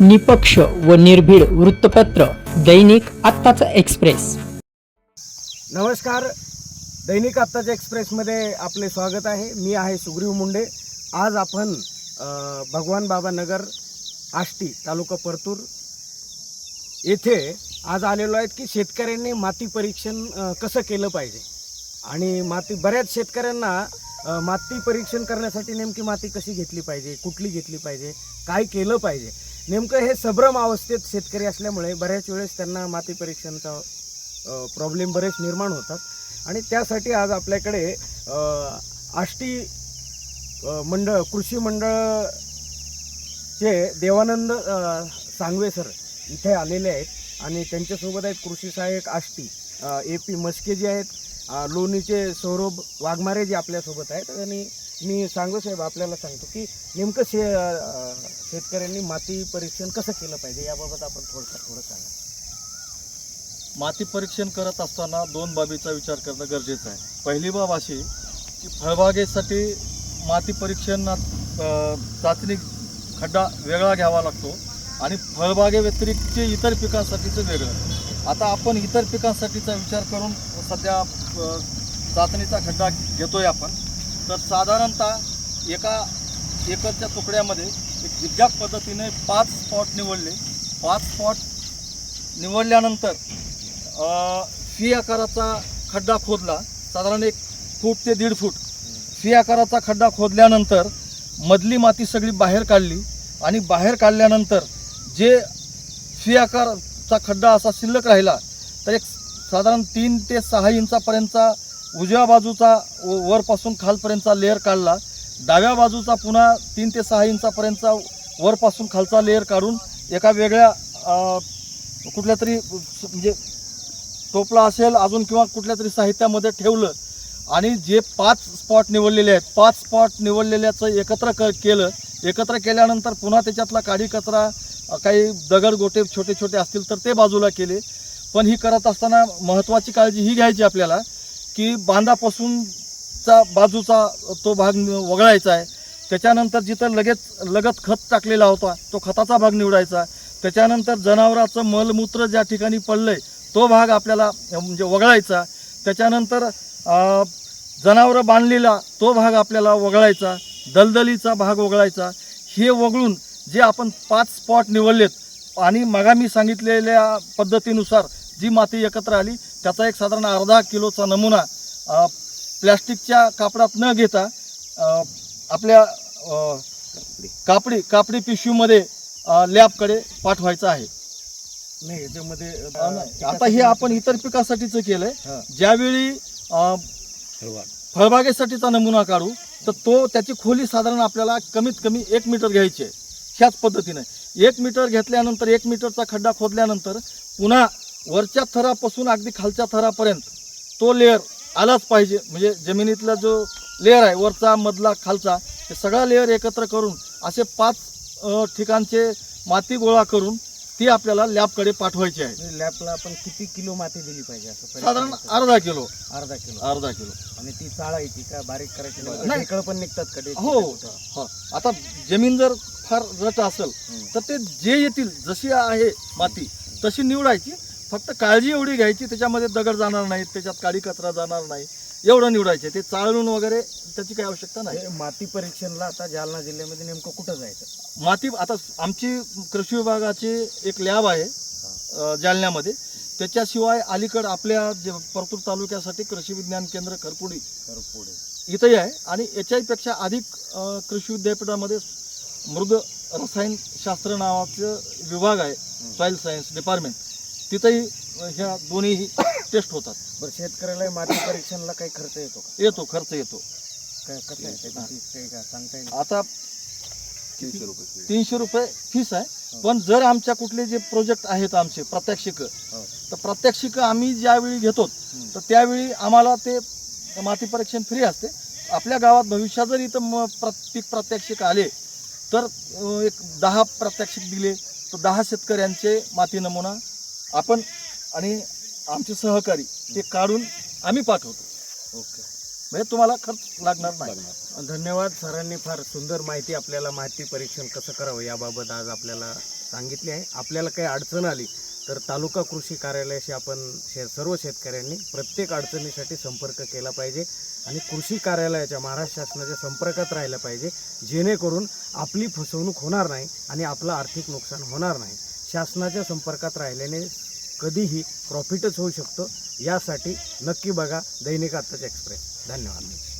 निपक्ष व निर्भीड वृत्तपत्र दैनिक आत्ताचा एक्सप्रेस. नमस्कार. दैनिक आत्ताच्या एक्सप्रेसमध्ये आपले स्वागत आहे. मी आहे सुग्रीव मुंडे. आज आपण भगवान बाबा नगर आष्टी तालुका परतूर येथे आज आलेलो आहेत की शेतकऱ्यांनी माती परीक्षण कसं केलं पाहिजे? आणि माती बऱ्याच शेतकऱ्यांना माती परीक्षण करण्यासाठी नेमकी माती कशी घेतली पाहिजे? कुठली घेतली पाहिजे? काय केलं पाहिजे? नेमकं हे सभ्रम अवस्थेत शेतकरी असल्यामुळे बऱ्याच वेळेस त्यांना माती परीक्षणचा प्रॉब्लेम बरेच निर्माण होतात. आणि त्यासाठी आज आपल्याकडे आष्टी मंडळ कृषी मंडळचे देवानंद सांगवे सर इथे आलेले आहेत. आणि त्यांच्यासोबत आहेत कृषी सहाय्यक आष्टी ए पी मस्के जे आहेत लोणीचे सौरभ वाघमारे जे आपल्यासोबत आहेत. आणि मी सांगू साहेब आपल्याला सांगतो की नेमकं शे शेतकऱ्यांनी माती परीक्षण कसं केलं पाहिजे याबाबत आपण थोडंसं थोडं सांगा. माती परीक्षण करत असताना दोन बाबीचा विचार करणं गरजेचं आहे. पहिली बाब अशी की फळबागेसाठी माती परीक्षणात चाचणी खड्डा वेगळा घ्यावा लागतो आणि फळबागे व्यतिरिक्तचे इतर पिकांसाठीचं वेगळं. आता आपण इतर पिकांसाठीचा विचार करून सध्या चाचणीचा खड्डा घेतो आहे आपण. तर साधारणतः एका एकरच्या तुकड्यामध्ये एक झिगझॅग पद्धतीने पाच स्पॉट निवडले. पाच स्पॉट निवडल्यानंतर फी आकाराचा खड्डा खोदला. साधारण एक फूट ते दीड फूट. फी आकाराचा खड्डा खोदल्यानंतर मधली माती सगळी बाहेर काढली आणि बाहेर काढल्यानंतर जे फी आकाराचा खड्डा असा शिल्लक राहिला तर एक साधारण तीन ते सहा इंचापर्यंतचा उजव्या बाजूचा व- वरपासून खालपर्यंतचा लेअर काढला. डाव्या बाजूचा पुन्हा तीन ते सहा इंचापर्यंतचा वरपासून खालचा लेअर काढून एका वेगळ्या कुठल्या तरी म्हणजे टोपला असेल अजून किंवा कुठल्या तरी साहित्यामध्ये ठेवलं आणि जे पाच स्पॉट निवडलेले आहेत पाच स्पॉट निवडलेल्याचं एकत्र क केलं. एकत्र केल्यानंतर पुन्हा त्याच्यातला काडी कचरा काही दगड गोटे छोटे छोटे असतील तर ते बाजूला केले. पण ही करत असताना महत्त्वाची काळजी ही घ्यायची आपल्याला. की बांधापासूनचा बाजूचा तो भाग नि- वगळायचा आहे. त्याच्यानंतर जिथं लगेच लगत खत टाकलेला होता तो खताचा भाग निवडायचा. त्याच्यानंतर जनावराचं मलमूत्र ज्या ठिकाणी पडलंय तो भाग आपल्याला म्हणजे वगळायचा. त्याच्यानंतर जनावरं बांधलेला तो भाग आपल्याला वगळायचा. दलदलीचा भाग वगळायचा. हे वगळून जे आपण पाच स्पॉट निवडलेत आणि मगा मी सांगितलेल्या पद्धतीनुसार जी माती एकत्र आली त्याचा एक साधारण अर्धा किलोचा नमुना प्लॅस्टिकच्या कापडात न घेता आपल्या कापडी कापडी पिशवीमध्ये लॅबकडे पाठवायचं आहे. नाही याच्यामध्ये. आता हे आपण इतर पिकासाठीच केलंय. ज्यावेळी फळबागेसाठीचा नमुना काढू तर तो त्याची खोली साधारण आपल्याला कमीत कमी एक मीटर घ्यायची आहे. ह्याच पद्धतीने. एक मीटर घेतल्यानंतर एक मीटरचा खड्डा खोदल्यानंतर पुन्हा वरच्या थरापासून अगदी खालच्या थरापर्यंत तो लेअर आलाच पाहिजे. म्हणजे जमिनीतला जो लेअर आहे वरचा मधला खालचा हे सगळा लेअर एकत्र करून असे पाच ठिकाणचे माती गोळा करून ती आपल्याला लॅबकडे पाठवायची आहे. लॅबला आपण किती किलो माती दिली पाहिजे असं साधारण अर्धा किलो. अर्धा किलो. अर्धा किलो. आणि ती चाळायची का बारीक करायची नाही. पण निघतात का ढेकळं हो? हो. आता जमीन जर फार रट असेल. तर ते जे येतील जशी आहे माती तशी निवडायची. फक्त काळजी एवढी घ्यायची त्याच्यामध्ये दगड जाणार नाहीत त्याच्यात काळी कचरा जाणार नाही. एवढं निवडायचे. ते चाळून वगैरे त्याची काही आवश्यकता नाही. माती परीक्षणला आता जालना जिल्ह्यामध्ये नेमकं कुठं जायचं? माती आता आमची कृषी विभागाची एक लॅब आहे जालन्यामध्ये. त्याच्याशिवाय अलीकड आपल्या जे परतूर तालुक्यासाठी कृषी विज्ञान केंद्र खरपुडी तर पुढे इथंही आहे. आणि याच्यापेक्षा अधिक कृषी विद्यापीठामध्ये मृद रसायन शास्त्र नावाचं विभाग आहे सॉईल सायन्स डिपार्टमेंट. तिथंही ह्या दोन्हीही टेस्ट होतात. बरं शेतकऱ्याला माती परीक्षणला काही खर्च येतो का? येतो खर्च येतो. काय कसं आहे त्याची काही का सांगता येईल? आता तीनशे रुपये फीस आहे. पण जर आमच्या कुठले जे प्रोजेक्ट आहेत आमचे प्रात्यक्षिक हो. तर प्रात्यक्षिक आम्ही ज्यावेळी घेतो तर त्यावेळी आम्हाला ते माती परीक्षण फ्री असते. आपल्या गावात भविष्यात जर इथं म प्र पीक प्रात्यक्षिक आले तर अ, एक दहा प्रात्यक्षिक दिले तर दहा शेतकऱ्यांचे माती नमुना आपण आणि आमचे सहकारी ते काढून आम्ही पाठवतो. ओके. म्हणजे तुम्हाला खर्च लागणार नाही. धन्यवाद सरांनी फार सुंदर माहिती आपल्याला माती परीक्षण कसं करावं याबाबत आज आपल्याला सांगितले आहे. आपल्याला काही अडचण आली तर तालुका कृषी कार्यालयाशी आपण शे सर्व शेतकऱ्यांनी प्रत्येक अडचणीसाठी संपर्क केला पाहिजे आणि कृषी कार्यालयाच्या महाराष्ट्र शासनाच्या संपर्कात राहिलं पाहिजे जेणेकरून आपली फसवणूक होणार नाही आणि आपलं आर्थिक नुकसान होणार नाही. शासनाच्या संपर्कात राहिल्याने कधीही प्रॉफिटच होऊ शकतो. यासाठी नक्की बघा दैनिक आत्ताच एक्सप्रेस. धन्यवाद.